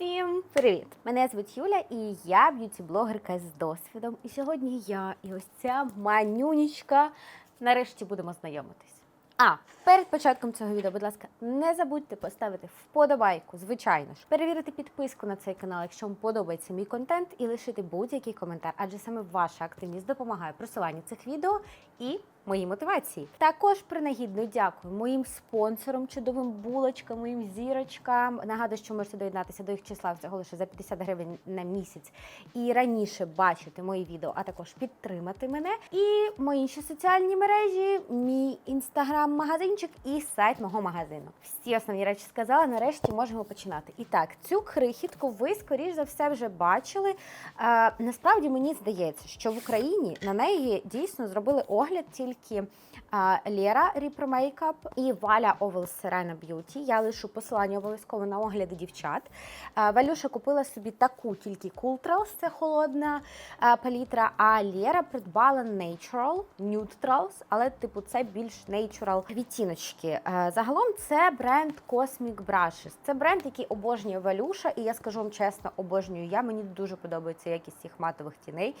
Всім привіт! Мене звуть Юля і я б'юті-блогерка з досвідом. І сьогодні я і ось ця манюнічка нарешті будемо знайомитись. А перед початком цього відео, будь ласка, не забудьте поставити вподобайку, звичайно ж, перевірити підписку на цей канал, якщо вам подобається мій контент, і лишити будь-який коментар, адже саме ваша активність допомагає просуванню цих відео і моїй мотивації. Також принагідно дякую моїм спонсорам, чудовим булочкам, моїм зірочкам. Нагадую, що можете доєднатися до їх числа всього лише за 50 гривень на місяць і раніше бачити мої відео, а також підтримати мене. І мої інші соціальні мережі, мій інстаграм-магазинчик і сайт мого магазину. Всі основні речі сказала. Нарешті можемо починати. І так, цю крихітку ви скоріш за все вже бачили. Е, насправді мені здається, що в Україні на неї дійсно зробили огляд тільки е, Лера Reaper Makeup і Валя Овел Serena Beauty. Я лишу посилання обов'язково на огляди дівчат. Валюша купила собі таку тільки Culturals, це холодна палітра, а Лера придбала Natural, Neutrals, але типу це більш natural відтіночки. Загалом це бренд Cosmic Brushes. Це бренд, який обожнює Валюша, і я скажу вам чесно, обожнюю я. Мені дуже подобається якість їх матових тіней.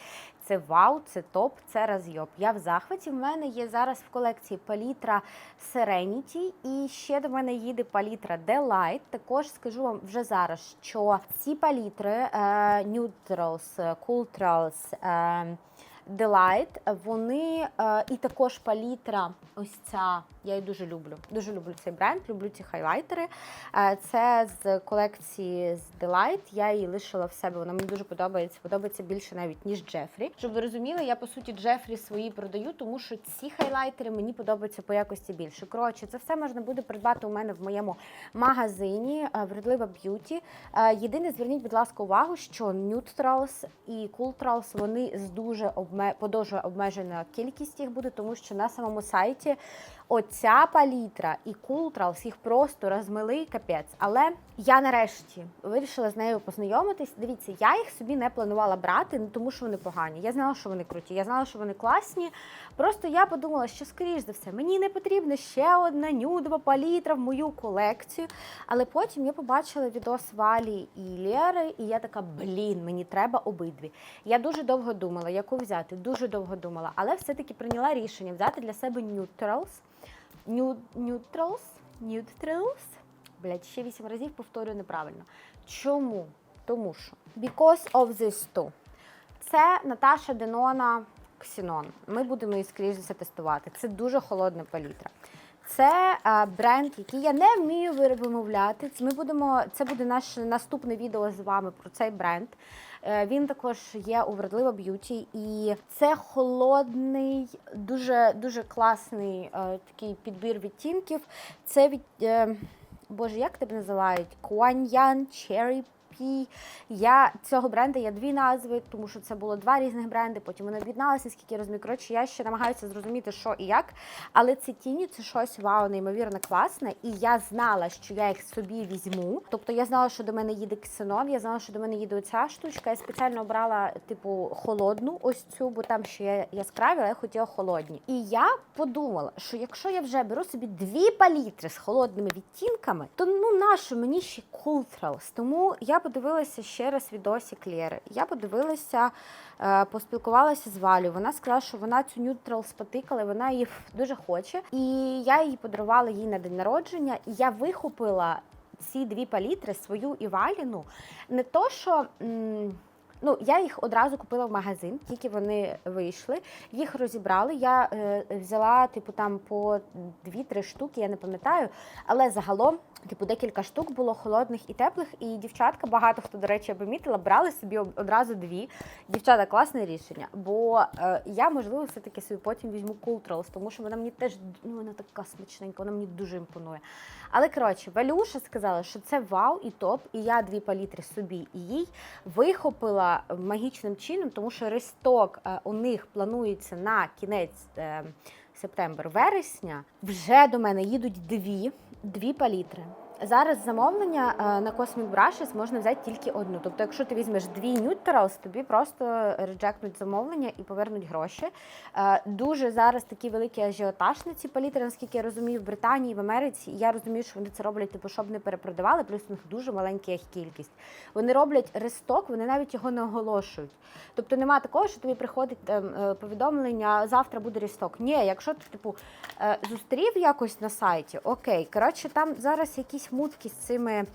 Це вау, це топ, це розйоб. Я в захваті. В мене є зараз в колекції палітра Serenity, і ще до мене їде палітра Delight. Також скажу вам вже зараз, що ці палітри е, Neutrals, е, Culturals, е, Delight, вони е, і також палітра, ось ця, я її дуже люблю. Дуже люблю цей бренд, люблю ці хайлайтери. Е, це з колекції з Delight. Я її лишила в себе. Вона мені дуже подобається. Подобається більше навіть ніж Джефрі. Щоб ви розуміли, я по суті Джефрі свої продаю, тому що ці хайлайтери мені подобаються по якості більше. Коротше, це все можна буде придбати у мене в моєму магазині е, Вродлива Б'юті. Єдине, зверніть, будь ласка, увагу, що Neutrals і Culturals, вони з дуже обме... подовжує обмежена кількість їх буде, тому що на самому сайті оця палітра і Culturals їх просто розмили капець. Але я нарешті вирішила з нею познайомитись. Дивіться, я їх собі не планувала брати, не тому що вони погані. Я знала, що вони круті, я знала, що вони класні. Просто я подумала, що скоріш за все мені не потрібна ще одна нюдова палітра в мою колекцію. Але потім я побачила відос Валі і Лєри, і я така, блін, мені треба обидві. Я дуже довго думала, яку взяти, дуже довго думала, але все-таки прийняла рішення взяти для себе Neutrals. Neutrals? Neutrals? Блять, ще вісім разів повторюю неправильно. Чому? Тому що because of this two. Це Наташа Денона Ксінон. Ми будемо її скоріш за все тестувати. Це дуже холодна палітра. Це е, бренд, який я не вмію вимовляти. Ми будемо, це буде наше наступне відео з вами про цей бренд. Е, Він також є у Вродлива Б'юті, і це холодний, дуже дуже класний е, такий підбір відтінків. Це від е, Боже, як тебе називають? Куаньян Cherry Pea. Я цього бренду є дві назви, тому що це було два різних бренди. Потім вони об'єдналися, скільки я розумію. Коротше, я ще намагаюся зрозуміти, що і як. Але ці тіні це щось вау, неймовірно класне. І я знала, що я їх собі візьму. Тобто я знала, що до мене їде ксенон, я знала, що до мене їде оця штучка. Я спеціально обрала типу холодну, ось цю, бо там ще є яскраві, але я хотіла холодні. І я подумала, що якщо я вже беру собі дві палітри з холодними відтінками, то ну нащо мені ще Culturals? Тому я подивилася ще раз відосик Лєри. Я подивилася, е, поспілкувалася з Валю. Вона сказала, що вона цю нютрал спотикала, вона її дуже хоче. І я її подарувала їй на день народження. І я вихопила ці дві палітри, свою і Валіну. Не то, що. м, Ну, я їх одразу купила в магазин, тільки вони вийшли. Їх розібрали. Я е, взяла, типу, там по 2-3 штуки, я не пам'ятаю. Але загалом, типу, декілька штук було холодних і теплих. І дівчатка, багато хто, до речі, помітила, брали собі одразу дві. Дівчата, класне рішення. Бо е, я, можливо, все-таки собі потім візьму Culturals, тому що вона мені теж ну, вона така смачненька, вона мені дуже імпонує. Але коротше, Валюша сказала, що це вау і топ, і я дві палітри собі і їй вихопила магічним чином, тому що ресток е, у них планується на кінець е, септембр-вересня. Вже до мене їдуть дві, дві палітри. Зараз замовлення е, на Cosmic Brushes можна взяти тільки одну. Тобто, якщо ти візьмеш дві Neutrals, тобі просто реджектнуть замовлення і повернуть гроші. Е, Дуже зараз такі великі ажіотаж на ці палітри, наскільки я розумію, в Британії, в Америці. Я розумію, що вони це роблять, типу, щоб не перепродавали, плюс у них дуже маленька їх кількість. Вони роблять ресток, вони навіть його не оголошують. Тобто нема такого, що тобі приходить е, повідомлення, завтра буде ресток. Ні, якщо ти типу зустрів якось на сайті, окей. Коротше, там зараз якісь мутки з цими.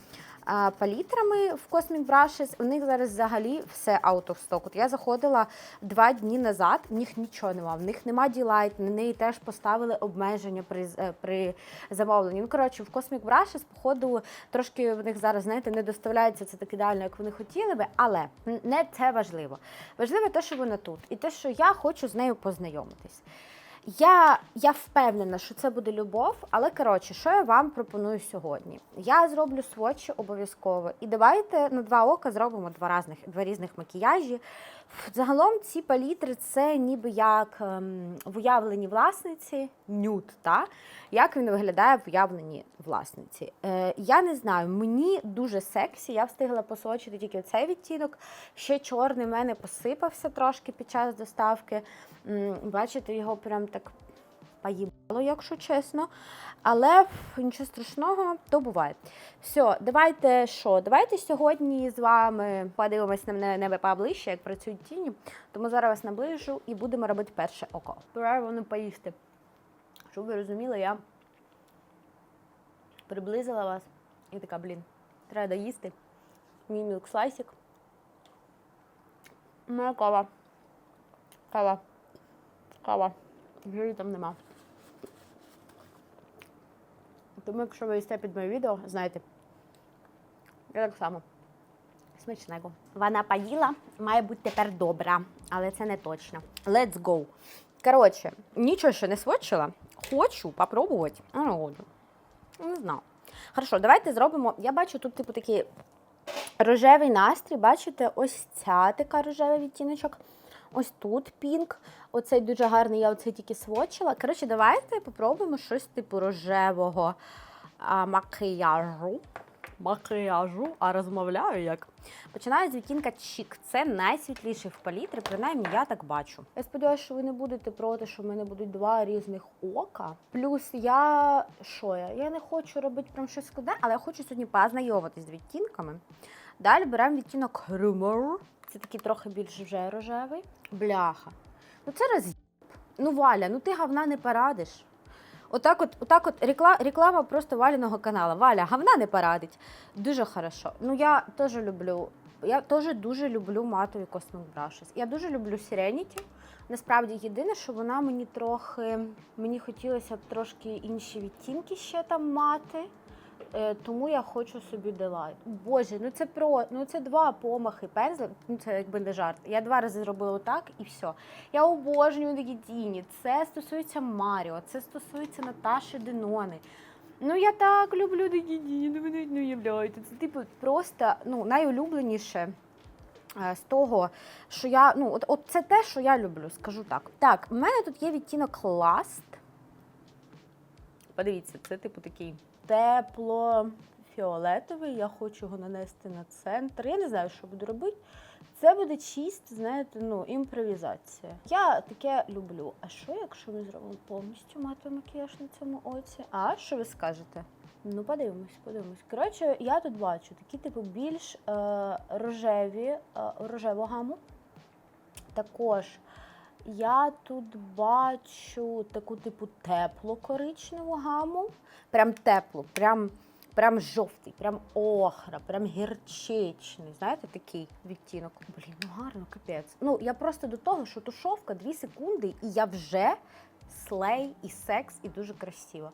Палітрами в Cosmic Brushes, у них зараз взагалі все out of stock. От я заходила два дні назад, в них нічого нема, в них нема ділайт, на неї теж поставили обмеження при, е, при замовленні. Ну, коротше, в Cosmic Brushes, походу, трошки в них зараз, знаєте, не доставляється це так ідеально, як вони хотіли би, але не це важливо. Важливо те, що вона тут, і те, що я хочу з нею познайомитись. Я, я впевнена, що це буде любов, але коротше, що я вам пропоную сьогодні? Я зроблю свочі обов'язково. І давайте на два ока зробимо два різних, два різних макіяжі. Загалом ці палітри це ніби як ем, в уявленні власниці нюд, та? як він виглядає в уявленні власниці. Е, я не знаю, мені дуже сексі, я встигла посочити тільки цей відтінок. Ще чорний в мене посипався трошки під час доставки. Бачите, його прям так поїбало, якщо чесно. Але нічого страшного, то буває. Все, давайте що? Давайте сьогодні з вами подивимось на мене поближче, як працюють тіні. Тому зараз вас наближу і будемо робити перше око. Пора воно поїсти. Щоб ви розуміли, я приблизила вас і така, блін, треба доїсти. Мій мілкслайсик. Моя кава. Кава. Кава. Жирі там нема. Тому, якщо ви їсте під моє відео, знаєте, я так само. Смачного. Вона поїла, має бути тепер добра, але це не точно. Let's go. Коротше, нічого ще не сводчила. Хочу попробувати. а Не хочу. Не знаю. Хорошо, давайте зробимо. Я бачу тут, типу, такий рожевий настрій. Бачите, ось ця така рожевий відтіночок. Ось тут пінк. Оцей дуже гарний, я оцей тільки сводчила. Коротше, давайте попробуємо щось типу рожевого а, макіяжу. Макіяжу, а розмовляю як. Починаю з відтінка Чік. Це найсвітліший в палітрі, принаймні я так бачу. Я сподіваюся, що ви не будете проти, що в мене будуть два різних ока. Плюс я що я? Я не хочу робити прям щось складне, але я хочу сьогодні познайомитись з відтінками. Далі беремо відтінок Rumor. Це такий трохи більш вже рожевий. Бляха. Ну це роз'єб. Ну, Валя, ну ти говна не порадиш. Отак от, отак от рекла, реклама просто Валіного каналу. Валя, говна не порадить. Дуже хорошо. Ну я теж люблю. Я теж дуже люблю матові Cosmic Brushes. Я дуже люблю Serenity. Насправді, єдине, що вона мені трохи. Мені хотілося б трошки інші відтінки ще там мати. Е, тому я хочу собі Delight. Боже, ну це про ну це два помахи пензля. Ну це якби не жарт. Я два рази зробила отак і все. Я обожнюю такі тіні. Це стосується Маріо, це стосується Наташі Денони. Ну я так люблю такі ну ви навіть не уявляєте. Це типу просто ну найулюбленіше. е, З того, що я, ну, от, от це те, що я люблю, скажу так. Так, в мене тут є відтінок Last. Подивіться, це типу такий тепло-фіолетовий. Я хочу його нанести на центр. Я не знаю, що буду робити. Це буде чист, знаєте, ну, імпровізація. Я таке люблю. А що, якщо ми зробимо повністю матовий макіяж на цьому оці? А що ви скажете? Ну, подивимось, подивимось. Коротше, я тут бачу такі, типу, більш е, рожеві, е, рожеву гаму. Також я тут бачу таку, типу, теплу коричневу гаму. Прям теплу, прям, прям жовтий, прям охра, прям гірчичний. Знаєте, такий відтінок. Блін, ну гарно, капець. Ну, я просто до того, що тушовка 2 секунди, і я вже слей і секс, і дуже красиво.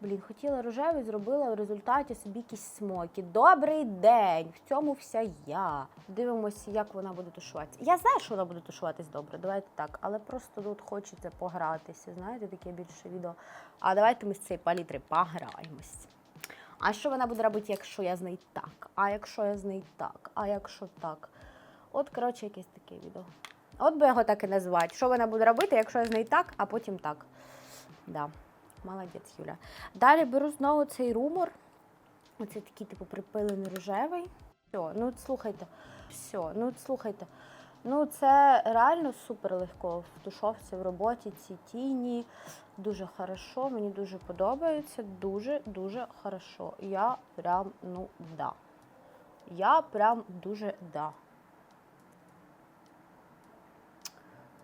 Блін, хотіла рожевий, зробила в результаті собі якісь смоки. Добрий день! В цьому вся я. Дивимося, як вона буде тушуватися. Я знаю, що вона буде тушуватись добре, давайте так. Але просто тут хочеться погратися. Знаєте, таке більше відео. А давайте ми з цієї палітри пограємось. А що вона буде робити, якщо я з неї так? А якщо я з неї так? А якщо так? От, коротше, якесь таке відео. От би його так і назвати. Що вона буде робити, якщо я з неї так, а потім так. Да. Молодець, Юля. Далі беру знову цей румор. Оце такий, типу, припилений рожевий. Все, ну слухайте, все, ну слухайте. Ну, це реально супер легко в тушовці в роботі. Ці тіні дуже хорошо. Мені дуже подобається. Дуже дуже хорошо. Я прям ну да. Я прям дуже да.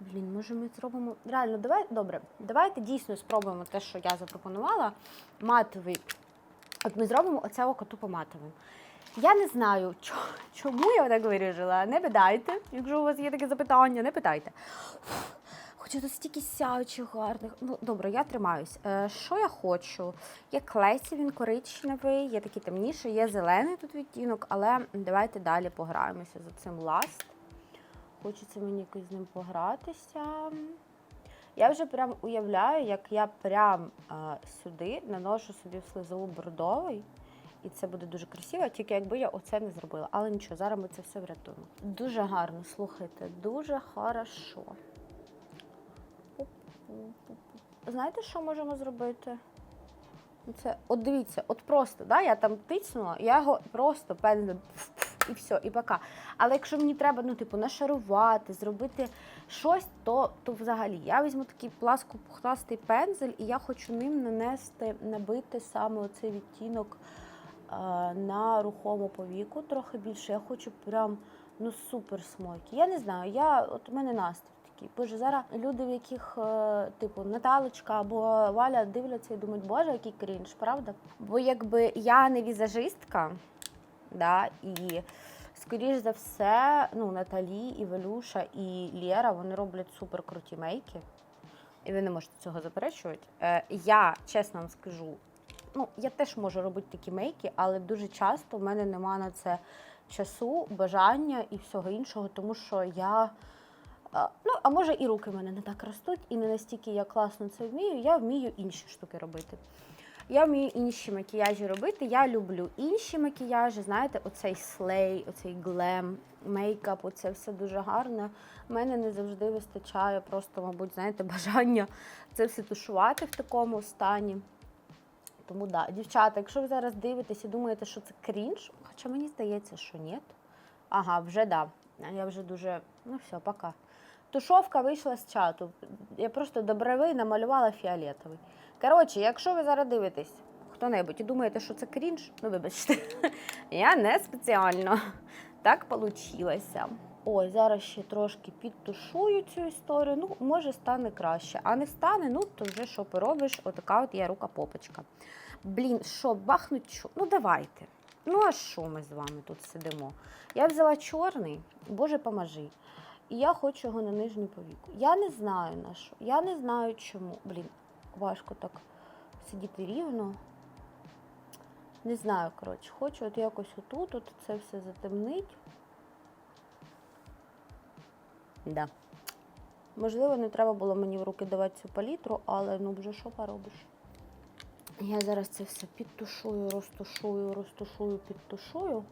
Блін, може ми зробимо. Реально, давай добре. Давайте дійсно спробуємо те, що я запропонувала. Матовий. От ми зробимо оце око тупо матовим. Я не знаю, чому я так вирішила. Не питайте. Якщо у вас є таке запитання, не питайте. Хоча тут стільки сяючих гарних. Ну, добре, я тримаюсь. Е, що я хочу? Є клейці, він коричневий, є такий темніший, є зелений тут відтінок, але давайте далі пограємося за цим ласт. Хочеться мені якось з ним погратися. Я вже прям уявляю, як я прям е, сюди наношу собі в слизову бордовий. І це буде дуже красиво, тільки якби я оце не зробила. Але нічого, зараз ми це все врятуємо. Дуже гарно, слухайте, дуже хорошо. Знаєте, що можемо зробити? Це, от дивіться, от просто, да, я там тиснула, я його просто пензлем і все, і пока. Але якщо мені треба, ну, типу, нашарувати, зробити щось, то, то взагалі я візьму такий пласко-пухнастий пензель, і я хочу ним нанести, набити саме оцей відтінок е, на рухому повіку трохи більше. Я хочу прям ну супер смокі. Я не знаю, я от у мене настрій. Боже, зараз люди, в яких е, типу Наталочка або Валя дивляться і думають, боже, який крінж, правда? Бо якби я не візажистка, да, і скоріш за все, ну, Наталі, і Велюша, і Лєра, вони роблять супер круті мейки. І ви не можете цього заперечувати. Е, я чесно вам скажу, ну я теж можу робити такі мейки, але дуже часто в мене нема на це часу, бажання і всього іншого, тому що я. Ну, а може і руки в мене не так ростуть, і не настільки я класно це вмію, я вмію інші штуки робити. Я вмію інші макіяжі робити. Я люблю інші макіяжі. Знаєте, оцей слей, оцей глем, мейкап, оце все дуже гарне. У мене не завжди вистачає просто, мабуть, знаєте, бажання це все тушувати в такому стані. Тому да, дівчата, якщо ви зараз дивитесь і думаєте, що це крінж, хоча мені здається, що ні. Ага, вже да. Я вже дуже. Ну все, пока. Тушовка вийшла з чату. Я просто до бровей намалювала фіолетовий. Коротше, якщо ви зараз дивитесь хто-небудь і думаєте, що це крінж, ну вибачте, я не спеціально. Так вийшло. Ой, зараз ще трошки підтушую цю історію. Ну, може, стане краще. А не стане, ну то вже що поробиш, отака от є рука попочка. Блін, що, бахнуть? Ну давайте. Ну, а що ми з вами тут сидимо? Я взяла чорний, боже, поможи. І я хочу його на нижню повіку. Я не знаю на що. Я не знаю чому. Блін, важко так сидіти рівно. Не знаю, коротше, хочу от якось отут, от це все затемнить. Да. Можливо, не треба було мені в руки давати цю палітру, але ну вже що поробиш. Я зараз це все підтушую, розтушую, розтушую, підтушую.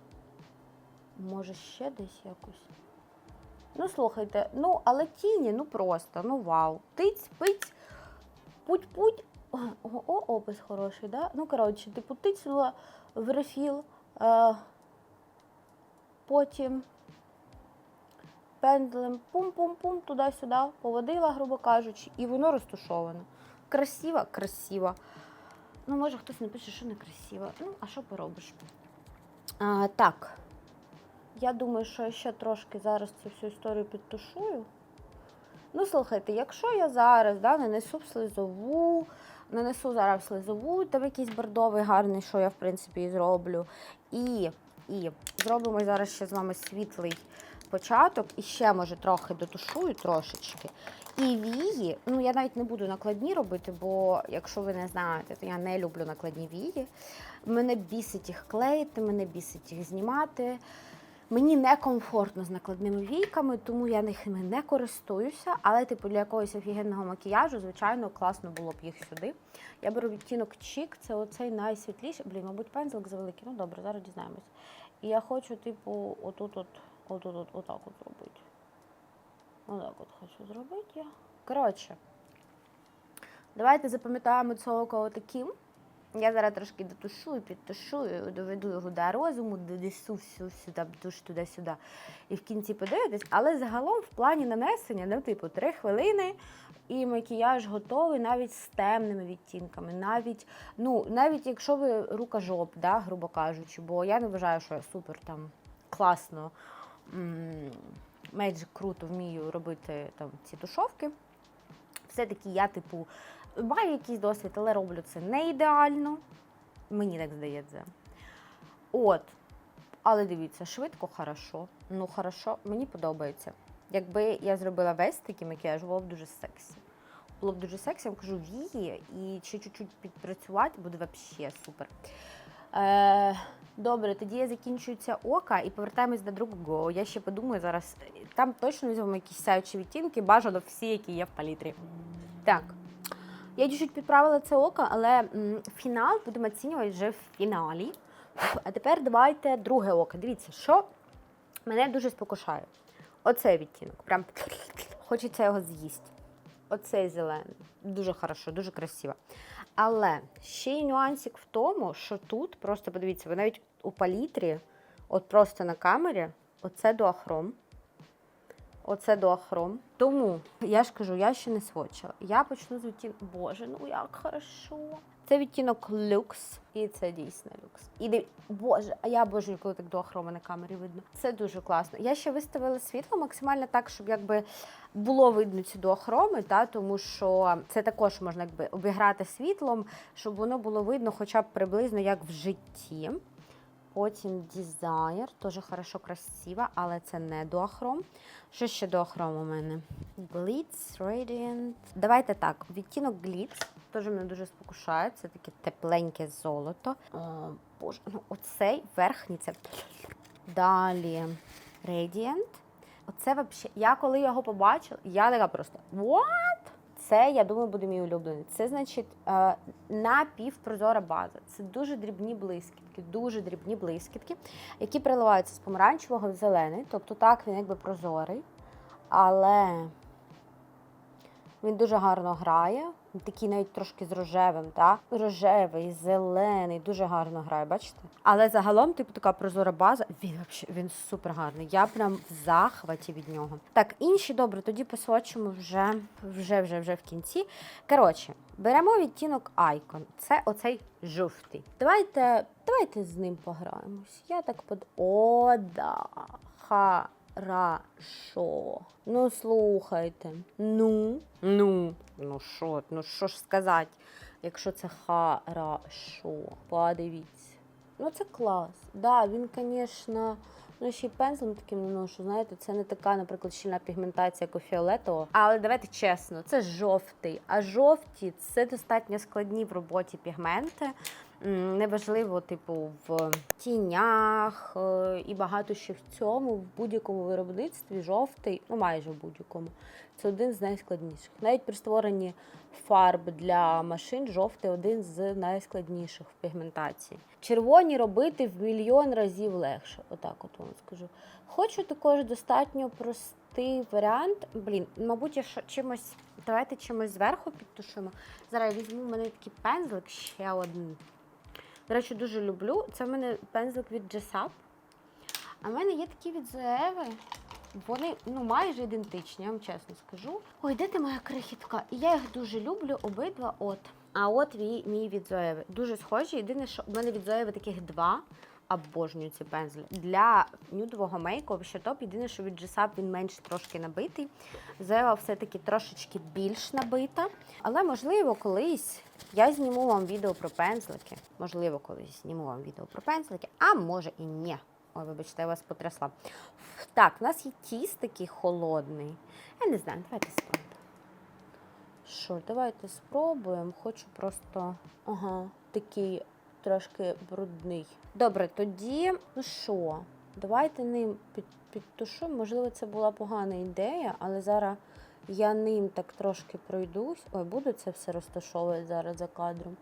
Може, ще десь якось. Ну, слухайте, ну, але тіні, ну просто, ну вау. Тиць, пиць, путь-путь. О, опис хороший, да? Ну, коротше, типу, тицнула в рефіл, е, потім пензлем пум-пум-пум, туди-сюди, поводила, грубо кажучи, і воно розтушоване. Красиво, красиво. Ну, може, хтось напише, що не красиво. Ну, а що поробиш? А, так. Я думаю, що я ще трошки зараз цю всю історію підтушую. Ну, слухайте, якщо я зараз да, нанесу в слизову, нанесу зараз в слизову, там якийсь бордовий гарний, що я, в принципі, і зроблю. І, і зробимо зараз ще з вами світлий початок, і ще, може, трохи дотушую трошечки. І вії, ну я навіть не буду накладні робити, бо якщо ви не знаєте, то я не люблю накладні вії. Мене бісить їх клеїти, мене бісить їх знімати. Мені некомфортно з накладними війками, тому я ними не користуюся. Але, типу, для якогось офігенного макіяжу, звичайно, класно було б їх сюди. Я беру відтінок чік, це оцей найсвітліший. Блін, мабуть, пензлик завеликий. Ну добре, зараз дізнаємось. І я хочу, типу, отут, от, отут, от, отак от зробити. Отак от хочу зробити я. Коротше, давайте запам'ятаємо цього таким. Я зараз трошки дотушую, підтушую, доведу його до розуму, донесу всю сюди, душ туди-сюди. І в кінці подивитись. Але загалом в плані нанесення, ну, типу, три хвилини. І макіяж готовий навіть з темними відтінками, навіть, ну, навіть якщо ви рукожоп, да, грубо кажучи, бо я не вважаю, що я супер там класно, меджик круто вмію робити там ці тушовки. Все-таки я, типу, маю якийсь досвід, але роблю це не ідеально. Мені так здається. От. Але дивіться, швидко, хорошо. Ну, хорошо, мені подобається. Якби я зробила весь такий макіяж, було б дуже сексі. Було б дуже сексі, я кажу, вії і ще чуть-чуть підпрацювати буде взагалі супер. Е, добре, тоді я закінчую це ока і повертаємось до другого. Я ще подумаю зараз. Там точно візьмемо якісь сяючі відтінки, бажано всі, які є в палітрі. Так. Я чуть-чуть підправила це око, але фінал будемо оцінювати вже в фіналі. А тепер давайте друге око. Дивіться, що мене дуже спокушає. Оцей відтінок. Прям хочеться його з'їсти. Оцей зелений. Дуже хорошо, дуже красиво. Але ще й нюансик в тому, що тут, просто подивіться, ви навіть у палітрі, от просто на камері, оце дуахром. Оце дуахром. Тому я ж кажу, я ще не свочила. Я почну з відтінку. Боже, ну як хорошо. Це відтінок люкс, і це дійсно люкс. І див... Боже, а я боже, коли так дуахрома на камері видно. Це дуже класно. Я ще виставила світло максимально так, щоб якби було видно ці дуахроми, та, тому що це також можна якби обіграти світлом, щоб воно було видно хоча б приблизно як в житті. Потім Desire, теж хорошо, красиво, але це не дуахром. Що ще дуахром у мене? Glitz, Radiant. Давайте так, відтінок Glitz, теж мене дуже спокушає. Це таке тепленьке золото. О, Боже, ну оцей верхній це. Далі Radiant. Оце взагалі, я коли його побачила, я така просто What? Це, я думаю, буде мій улюблений. Це значить е, напівпрозора база. Це дуже дрібні блискітки, дуже дрібні блискітки, які переливаються з помаранчевого в зелений. Тобто так він якби прозорий, але він дуже гарно грає. Такий навіть трошки з рожевим, так? Рожевий, зелений, дуже гарно грає, бачите? Але загалом, типу, така прозора база, він він супер гарний. Я прям в захваті від нього. Так, інші добре, тоді посочимо вже, вже, вже, вже в кінці. Коротше, беремо відтінок Icon. Це оцей жовтий. Давайте, давайте з ним пограємось. Я так под. О, да. Хорошо. Ну, слухайте. Ну, ну, ну що, ну що ж сказати, якщо це хорошо. Подивіться. Ну, це клас. Да, він, звісно, ну ще й пензлем таким наношу. Знаєте, це не така, наприклад, щільна пігментація, як у фіолетового. Але давайте чесно, це жовтий. А жовті це достатньо складні в роботі пігменти. Неважливо, типу, в тінях е, і багато що в цьому, в будь-якому виробництві жовтий, ну майже в будь-якому. Це один з найскладніших. Навіть при створенні фарб для машин жовтий один з найскладніших в пігментації. Червоні робити в мільйон разів легше. Отак от вам скажу. Хочу також достатньо простий варіант. Блін, мабуть, я чимось. Давайте чимось зверху підтушимо. Зараз візьму в мене такий пензлик ще один. До речі, дуже люблю. Це в мене пензлик від Jessup. А в мене є такі від Zoevi. Вони ну майже ідентичні, я вам чесно скажу. Ой, де ти моя крихітка? І я їх дуже люблю, обидва. От. А от мій, мій від Zoevi. Дуже схожі. Єдине, що в мене від Zoevi таких два. Обожнюю ці пензлі. Для нюдового мейку ще топ. Єдине, що від G-Sub він менш трошки набитий. Зева все-таки трошечки більш набита. Але можливо, колись я зніму вам відео про пензлики. Можливо, колись зніму вам відео про пензлики, а може і ні. Ой, вибачте, я вас потрясла. Так, у нас є тіст такий холодний. Я не знаю, давайте спробуємо. Що, давайте спробуємо. Хочу просто. Ага, такий трошки брудний. Добре, тоді, ну що, давайте ним під, підтушуємо. Можливо, це була погана ідея, але зараз я ним так трошки пройдусь. Ой, буду це все розташовувати зараз за кадром,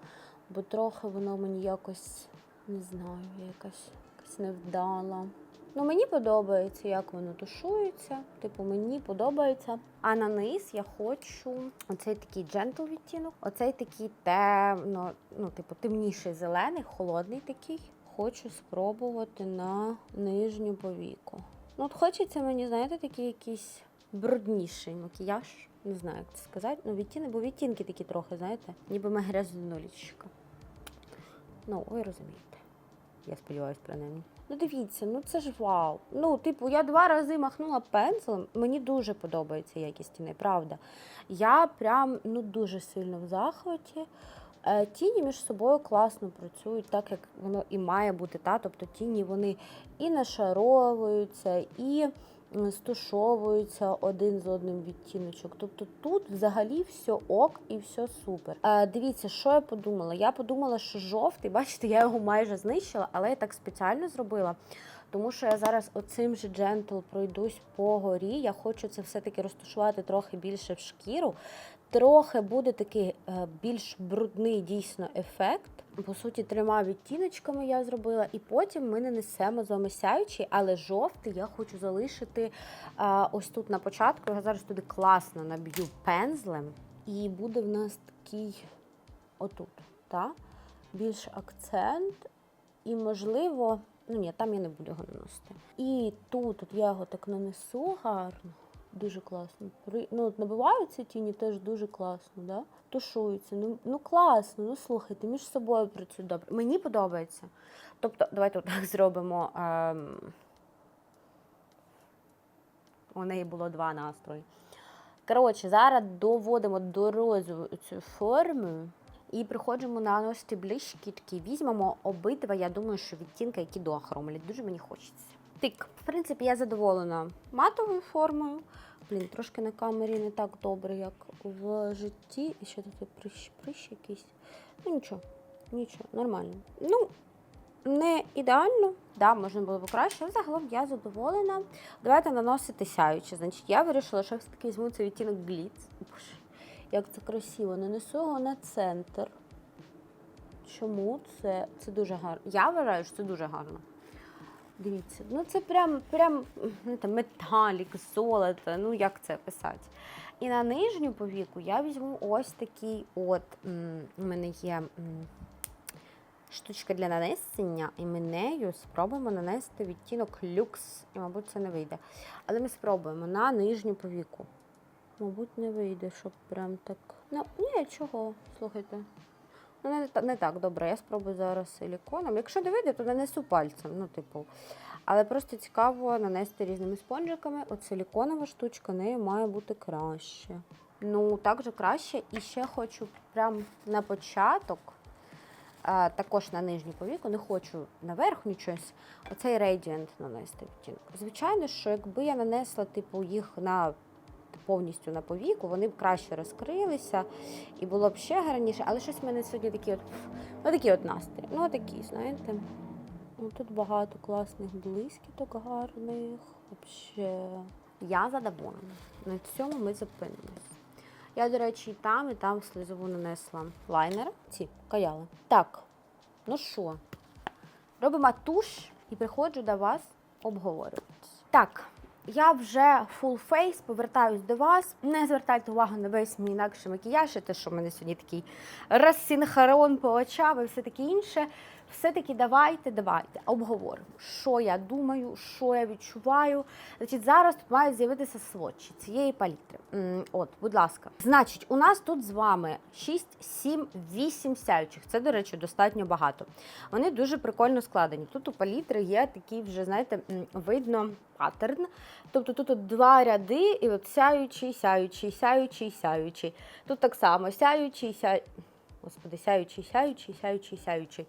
бо трохи воно мені якось, не знаю, якось, якось невдало. Ну, мені подобається, як воно тушується. Типу, мені подобається. А на низ я хочу оцей такий джентл відтінок, оцей такий темно, ну, типу, темніший зелений, холодний такий. Хочу спробувати на нижню повіку. Ну, от хочеться мені, знаєте, такий якийсь брудніший макіяж. Не знаю, як це сказати. Ну, відтіни, бо відтінки такі трохи, знаєте, ніби ми грязнулічка. Ну, ви розумієте. Я сподіваюся, принаймні. Ну дивіться, ну це ж вау. Ну, типу, я два рази махнула пензлем. Мені дуже подобається якість тіни, правда. Я прям ну дуже сильно в захваті. Е, Тіні між собою класно працюють, так як воно і має бути. Та? Тобто тіні вони і нашаровуються, і стушовуються один з одним відтіночок. Тобто тут взагалі все ок і все супер. Е, дивіться, що я подумала? Я подумала, що жовтий, бачите, я його майже знищила, але я так спеціально зробила. Тому що я зараз оцим же джентл пройдусь по горі. Я хочу це все-таки розташувати трохи більше в шкіру. Трохи буде такий е, більш брудний дійсно ефект. По суті, трьома відтіночками я зробила, і потім ми нанесемо з сяючий, але жовтий я хочу залишити а, ось тут на початку. Я зараз туди класно наб'ю пензлем, і буде в нас такий отут, та? більш акцент. І, можливо, ну ні, там я не буду його наносити. І тут от я його так нанесу гарно. Дуже класно. Ну, от набиваються тіні теж дуже класно, да? тушуються. Ну, ну класно, ну слухайте, між собою працюють добре. Мені подобається. Тобто, давайте так зробимо. Ем... У неї було два настрої. Коротше, зараз доводимо до розову цю форму і приходимо наносити ближче такі. Візьмемо обидва, я думаю, що відтінки, які доохромлять. Дуже мені хочеться. Тик, в принципі, я задоволена матовою формою. Блін, трошки на камері не так добре, як в житті. І ще тут прищ, прищ якийсь. Ну нічого, нічого, нормально. Ну, не ідеально, да, можна було б краще, але загалом я задоволена. Давайте наносити сяюче. Значить, я вирішила, що все-таки візьму цей відтінок. Боже, Як це красиво. Нанесу його на центр. Чому це? Це дуже гарно. Я вважаю, що це дуже гарно. Дивіться, ну це прям, прям ну, там, металік, золото, ну як це писати. І на нижню повіку я візьму ось такий от, у мене є штучка для нанесення, і ми нею спробуємо нанести відтінок люкс. І, мабуть, це не вийде. Але ми спробуємо на нижню повіку. Мабуть, не вийде, щоб прям так. Ну, ні, чого, слухайте. Ну, не, не так добре. Я спробую зараз силіконом. Якщо не вийде, то нанесу пальцем. Ну, типу. Але просто цікаво нанести різними спонжиками. От силіконова штучка нею має бути краще. Ну, так же краще. І ще хочу прям на початок, а, також на нижню повіку, не хочу наверх нічось, оцей Radiant нанести відтінок. Звичайно, що якби я нанесла типу, їх на повністю на повіку, вони б краще розкрилися і було б ще гарніше. Але щось в мене сьогодні такі от, ну, такі от настрій. Ну, такі, знаєте. Ну, тут багато класних блискіток гарних. Вообще. Я задоволена. На цьому ми зупинимось. Я, до речі, і там, і там слізову нанесла лайнер. Ці каяли. Так, ну що, робимо туш і приходжу до вас обговорювати. Так, я вже full face, повертаюсь до вас. Не звертайте увагу на весь мій інакший макіяж, і те, що в мене сьогодні такий розсинхарон по очам і все таке інше. Все-таки давайте, давайте обговоримо, що я думаю, що я відчуваю. Значить, зараз тут мають з'явитися сводчі цієї палітри. От, будь ласка. Значить, у нас тут з вами 6, 7, 8 сяючих. Це, до речі, достатньо багато. Вони дуже прикольно складені. Тут у палітри є такий вже, знаєте, видно паттерн. Тобто тут от два ряди, і от сяючий, сяючий, сяючий, сяючий. Тут так само сяючий, сяючий. Господи, сяючий, сяючий, сяючий, сяючий.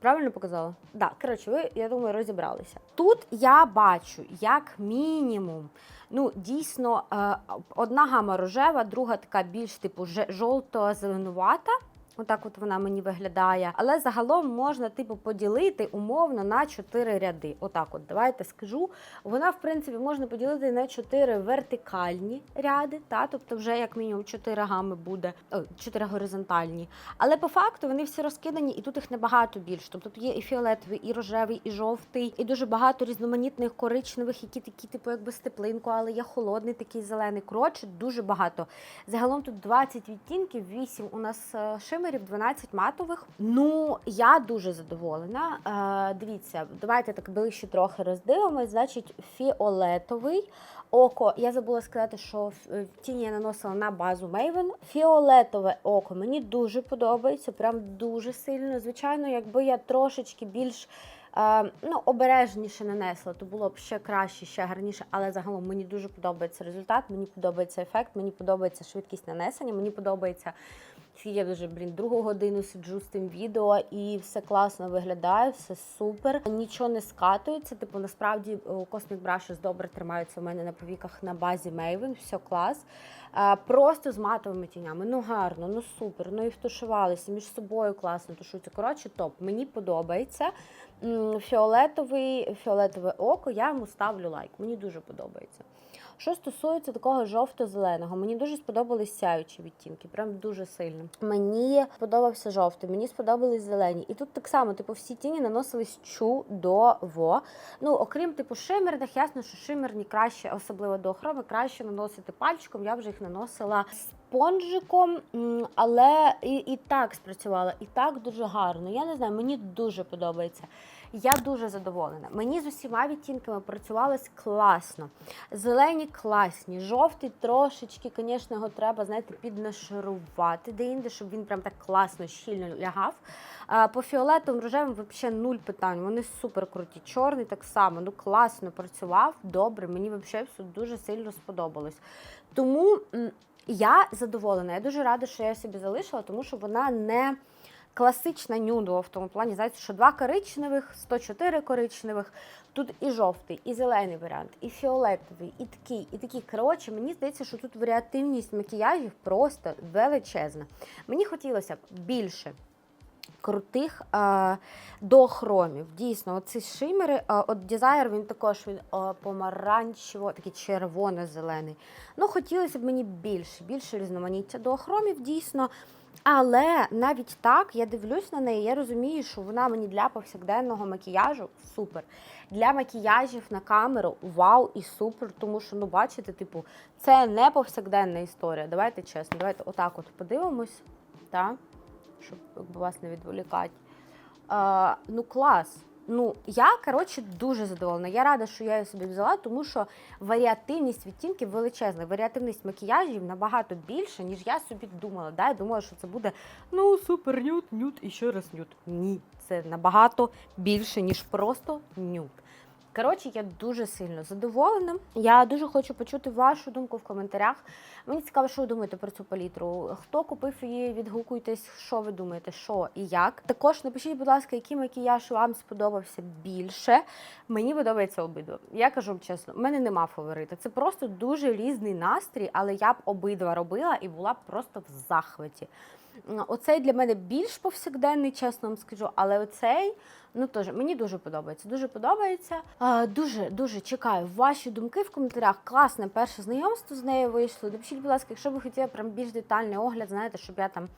Правильно показала? Так, коротше, ви, я думаю, розібралися. Тут я бачу, як мінімум, ну, дійсно, е, одна гама рожева, друга така більш типу жовто-зеленувата. Отак от вона мені виглядає. Але загалом можна, типу, поділити умовно на 4 ряди. Отак от, давайте скажу. Вона, в принципі, можна поділити на 4 вертикальні ряди, та, тобто вже як мінімум 4 гами буде, о, 4 горизонтальні. Але по факту вони всі розкидані, і тут їх набагато більше. Тобто є і фіолетовий, і рожевий, і жовтий, і дуже багато різноманітних коричневих, які такі, типу, якби з теплинку, але є холодний такий зелений. Коротше, дуже багато. Загалом тут 20 відтінків, 8 у нас е, шимерів, 12 матових. Ну, я дуже задоволена. Е, дивіться, давайте так ближче трохи роздивимось. Значить, фіолетовий. Око, я забула сказати, що в тіні я наносила на базу Maven. Фіолетове око мені дуже подобається, прям дуже сильно. Звичайно, якби я трошечки більш е, ну, обережніше нанесла, то було б ще краще, ще гарніше. Але загалом мені дуже подобається результат, мені подобається ефект, мені подобається швидкість нанесення, мені подобається. Я вже блін другу годину сиджу з тим відео і все класно виглядає, все супер. Нічого не скатується. Типу, насправді о, Cosmic Brushes добре тримаються у мене на повіках на базі Maven, все клас. Е, Просто з матовими тінями. Ну гарно, ну супер. Ну і втушувалися між собою класно тушуються. Коротше, топ. Мені подобається. Фіолетовий, фіолетове око, я йому ставлю лайк. Мені дуже подобається. Що стосується такого жовто-зеленого, мені дуже сподобались сяючі відтінки, прям дуже сильно. Мені сподобався жовтий, мені сподобались зелені. І тут так само, типу, всі тіні наносились чудово. Ну, окрім типу шимерних, ясно, що шимерні краще, особливо до охроми, краще наносити пальчиком. Я вже їх наносила спонжиком, але і, і так спрацювала, і так дуже гарно. Я не знаю, мені дуже подобається. Я дуже задоволена. Мені з усіма відтінками працювалось класно. Зелені класні, жовтий трошечки, звісно, його треба, знаєте, піднашарувати де-інде, щоб він прям так класно, щільно лягав. По фіолетовим рожевим взагалі нуль питань. Вони супер круті. Чорний так само, ну класно працював, добре. Мені взагалі все дуже сильно сподобалось. Тому я задоволена. Я дуже рада, що я собі залишила, тому що вона не класична нюдова в тому плані, знаєте, що два коричневих, 104 коричневих, тут і жовтий, і зелений варіант, і фіолетовий, і такий, і такий. Коротше, мені здається, що тут варіативність макіяжів просто величезна. Мені хотілося б більше. Крутих е, дохромів. Дійсно, оці шимери, е, от Desire, він також він е, помаранчево, такий червоно-зелений. Ну, хотілося б мені більше, більше різноманіття дохромів, дійсно. Але навіть так я дивлюсь на неї, я розумію, що вона мені для повсякденного макіяжу супер. Для макіяжів на камеру вау і супер, тому що, ну, бачите, типу, це не повсякденна історія. Давайте чесно, давайте отак от подивимось, та? щоб вас не відволікати. Е, ну, клас. Ну, я, коротше, дуже задоволена. Я рада, що я її собі взяла, тому що варіативність відтінків величезна. Варіативність макіяжів набагато більше, ніж я собі думала. Да? Я думала, що це буде ну супер нюд, нюд і ще раз нюд. Ні, це набагато більше, ніж просто нюд. Коротше, я дуже сильно задоволена. Я дуже хочу почути вашу думку в коментарях. Мені цікаво, що ви думаєте про цю палітру. Хто купив її, відгукуйтесь, що ви думаєте, що і як. Також напишіть, будь ласка, який макіяж вам сподобався більше. Мені подобається обидва. Я кажу вам чесно, в мене нема фаворита. Це просто дуже різний настрій, але я б обидва робила і була б просто в захваті. Оцей для мене більш повсякденний, чесно вам скажу, але оцей. Ну теж мені дуже подобається. Дуже подобається. А, дуже дуже чекаю ваші думки в коментарях. Класне перше знайомство з нею вийшло. Напишіть, будь ласка, якщо ви хотіли прям більш детальний огляд, знаєте, щоб я там.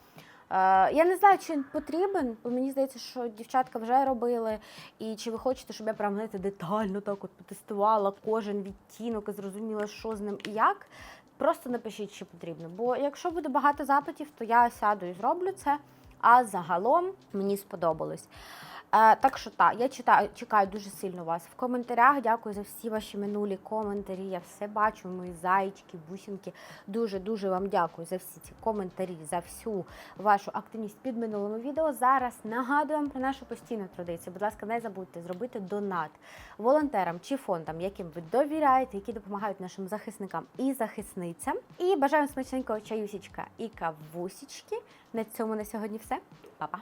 Е, я не знаю, чи він потрібен, бо мені здається, що дівчатка вже робили. І чи ви хочете, щоб я прям знаєте, детально так от потестувала кожен відтінок і зрозуміла, що з ним і як. Просто напишіть, що потрібно. Бо якщо буде багато запитів, то я сяду і зроблю це. А загалом мені сподобалось. Е, так що так, я читаю, чекаю дуже сильно вас в коментарях. Дякую за всі ваші минулі коментарі. Я все бачу, мої зайчики, бусинки. Дуже дуже вам дякую за всі ці коментарі, за всю вашу активність під минулими відео. Зараз нагадую вам про нашу постійну традицію. Будь ласка, не забудьте зробити донат волонтерам чи фондам, яким ви довіряєте, які допомагають нашим захисникам і захисницям. І бажаю смачненького чаюсічка і кавусічки. На цьому на сьогодні все. Па-па!